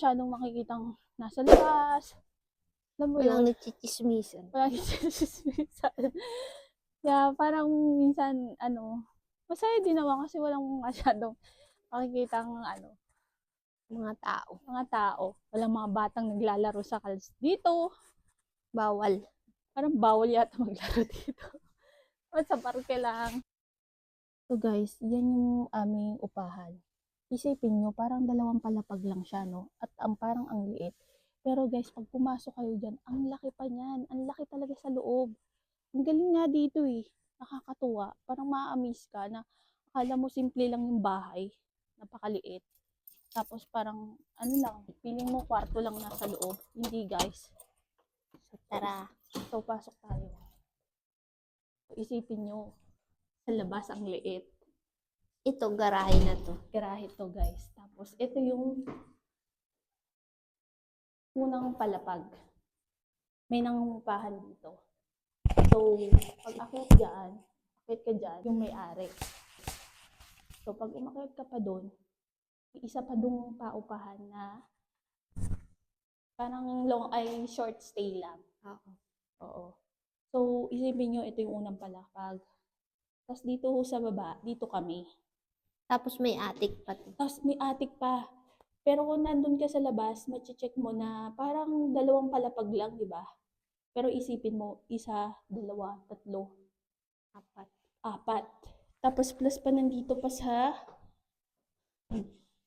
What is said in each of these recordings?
masyadong makikitang nasa labas. Alam mo yun? Walang nagchichismisan. Parang minsan. Kaya parang minsan, ano, masaya din naman kasi walang masyadong makikitang, ano, Mga tao. mga tao. Walang mga batang naglalaro sa kals dito. Bawal. Parang bawal yata maglaro dito. O sa parke lang. So guys, yan yung aming upahan. Isipin nyo, parang dalawang palapag lang siya, no? At ang parang ang liit. Pero guys, pag pumasok kayo dyan, ang laki pa niyan. Ang laki talaga sa loob. Ang galing nga dito eh. Nakakatuwa. Parang ma-amaze ka na akala mo simple lang yung bahay. Napakaliit. Tapos parang, ano lang, feeling mo kwarto lang nasa loob. Hindi guys. So, tara. So, pasok tayo. Isipin nyo, sa labas ang liit. Ito, garahe na to. Garahe to, guys. Tapos, ito yung unang palapag. May nangungupahan dito. So, pag akyat dyan, akyat ka dyan, yung may-ari. So, pag umakyat ka pa doon, isa pa dong paupahan na parang long ay short stay lang. Oo. Oo. So, isipin nyo, ito yung unang palapag. Tapos dito sa baba, dito kami. Tapos may attic pa. Tapos may attic pa. Pero kung nandun ka sa labas, mache-check mo na parang dalawang palapag lang, di ba? Pero isipin mo, isa, dalawa, tatlo, Apat. apat. Tapos plus pa nandito pa sa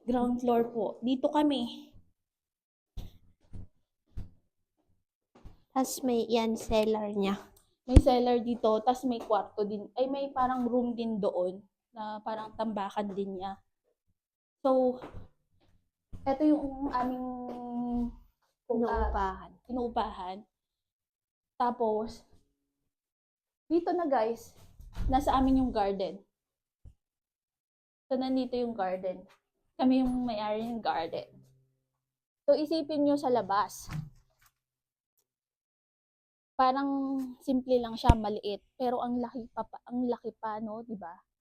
ground floor po. Dito kami. Tapos may yan, cellar niya. May cellar dito, tapos may kwarto din. Ay, may parang room din doon na parang tambakan din niya. So, ito yung aming ah, Inuupahan. inuupahan. Tapos, dito na guys, nasa amin yung garden. So, nandito yung garden. Kami yung may-ari ng garden. So, isipin nyo sa labas. Parang simple lang siya, maliit. Pero ang laki pa, pa ang laki pa, no? 'di ba?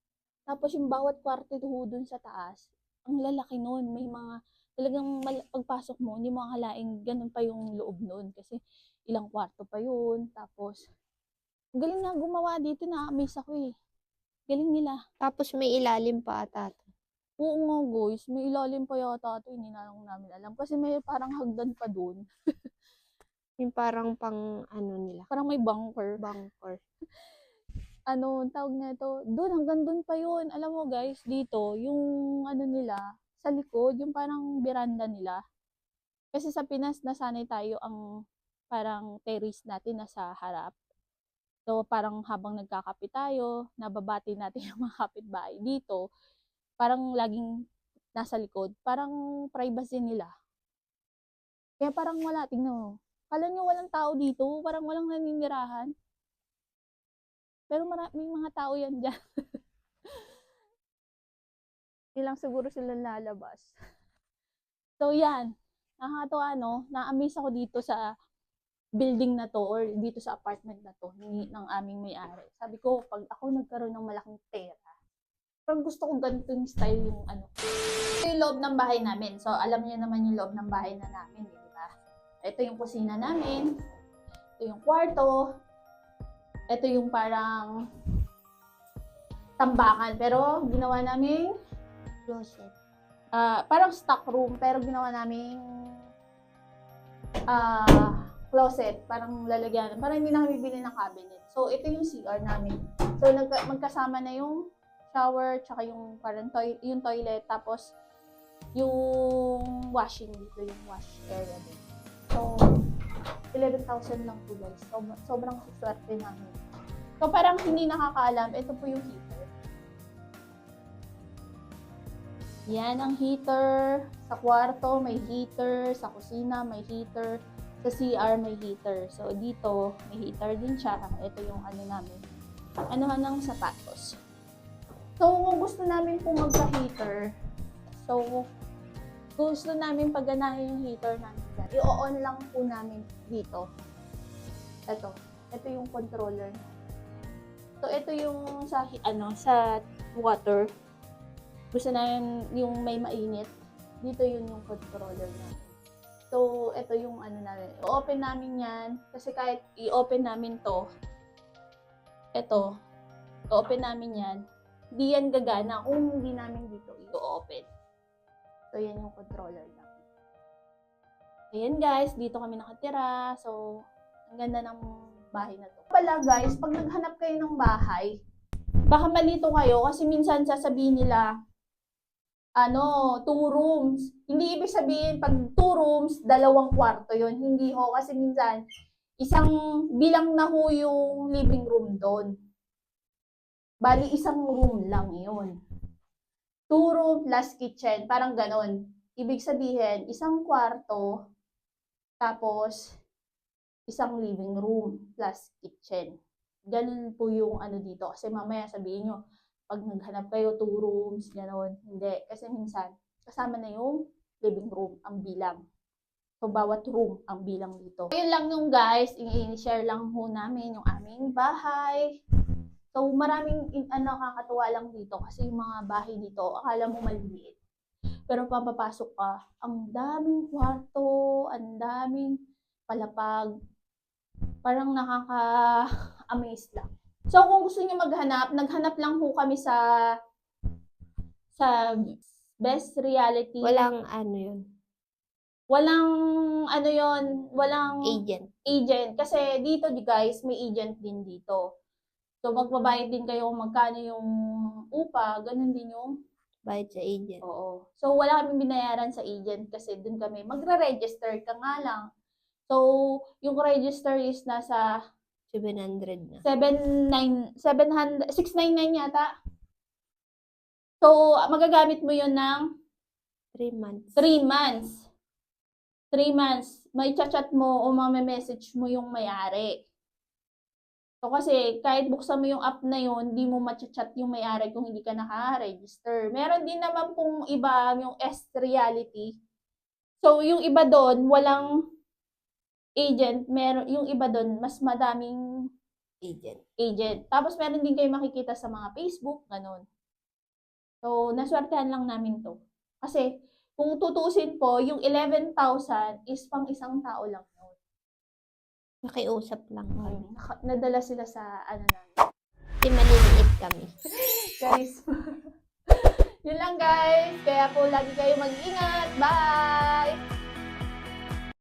Tapos yung bawat kwarto ho dun sa taas, ang lalaki nun. May mga, talagang mal- pagpasok mo, hindi mo akalain ganun pa yung loob nun. Kasi ilang kwarto pa yun. Tapos, galing nga gumawa dito, na-amaze ako eh. Galing nila. Tapos may ilalim pa ata to. Oo nga guys, may ilalim pa yata ito, hindi na lang namin alam. Kasi may parang hagdan pa dun. Yung parang pang ano nila. Parang may bunker. Bunker. Ano, tawag na ito, doon, hanggang doon pa yun. Alam mo guys, dito, yung ano nila, sa likod, yung parang beranda nila. Kasi sa Pinas, nasanay tayo ang parang terrace natin nasa harap. So, parang habang nagkakape tayo, nababati natin yung mga kapitbahay dito, parang laging nasa likod. Parang privacy nila. Kaya parang wala, tingnan mo. Kala nyo walang tao dito, parang walang naninirahan. Pero mara- may mga tao yan dyan. Hindi lang siguro sila lalabas. So, yan. Nakakatawa, no? Na-amaze ako dito sa building na to or dito sa apartment na to ni, ng aming may-ari. Sabi ko, pag ako nagkaroon ng malaking pera, parang gusto ko ganito yung style yung ano. Ito yung loob ng bahay namin. So, alam niyo naman yung loob ng bahay na namin, di ba? Ito yung kusina namin. Ito yung kwarto. Ito yung parang tambakan. Pero ginawa namin Closet. ah, parang stock room. Pero ginawa namin ah, closet. Parang lalagyan. Parang hindi na kami bibili ng cabinet. So, ito yung CR namin. So, nagka- magkasama na yung shower, tsaka yung parang toy- yung toilet. Tapos, yung washing dito, yung wash area din. So, 11,000 lang po guys. So, sobrang swerte namin. So, parang hindi nakakaalam, ito po yung heater. Yan ang heater. Sa kwarto, may heater. Sa kusina, may heater. Sa CR, may heater. So, dito, may heater din siya. Ito yung ano namin. Anuhan ng sapatos. So, kung gusto namin po magka-heater, so, gusto namin pagganahin yung heater namin dyan, i-on lang po namin dito. Ito. Ito yung controller. So, ito yung sa, ano, sa water. Gusto namin yung may mainit. Dito yun yung controller namin. So, ito yung ano namin. I-open namin yan. Kasi kahit i-open namin to, ito, i-open namin yan. Hindi yan gagana kung hindi namin dito i-open. So, yan yung controller lang. Ayan guys, dito kami nakatira. So, ang ganda ng bahay na to. Pala guys, pag naghanap kayo ng bahay, baka malito kayo kasi minsan sasabihin nila, ano, two rooms. Hindi ibig sabihin, pag two rooms, dalawang kwarto yon Hindi ho, kasi minsan, isang bilang na ho yung living room doon. Bali, isang room lang yun. Two room plus kitchen, parang ganon. Ibig sabihin, isang kwarto, tapos, isang living room plus kitchen. Ganun po yung ano dito. Kasi mamaya sabihin nyo, pag naghanap kayo, two rooms, gano'n. Hindi. Kasi minsan, kasama na yung living room, ang bilang. So, bawat room ang bilang dito. Ayun lang yung guys, i-share lang ho namin yung aming bahay. So, maraming in, ano, nakakatuwa lang dito kasi yung mga bahay dito, akala mo maliliit. Pero papapasok ka, ang daming kwarto, ang daming palapag. Parang nakaka-amaze lang. So, kung gusto niyo maghanap, naghanap lang po kami sa sa best reality. Walang ano yun. walang ano yon, walang Agent. agent kasi dito di guys, may agent din dito. So magbabayad din kayo kung magkano yung upa, ganun din yung Bayad sa agent. Oo. So wala kaming binayaran sa agent kasi dun kami magre-register ka nga lang. So yung register is nasa 700 na. 79 700 699 yata. So magagamit mo yon ng 3 months. 3 months. 3 months. May chat mo o message mo yung may-ari. So kasi kahit buksan mo yung app na yun, hindi mo machat yung may-ari kung hindi ka naka-register. Meron din naman pong iba yung S-Reality. So yung iba doon, walang agent. Meron, yung iba doon, mas madaming Agent. agent. Tapos meron din kayo makikita sa mga Facebook, ganun. So, naswertehan lang namin to. Kasi, kung tutusin po, yung 11,000 is pang isang tao lang. Nakiusap lang kami. Naka- nadala sila sa, ano namin, Kasi maliliit kami. charisma. Yun lang guys. Kaya po, lagi kayo mag-ingat. Bye!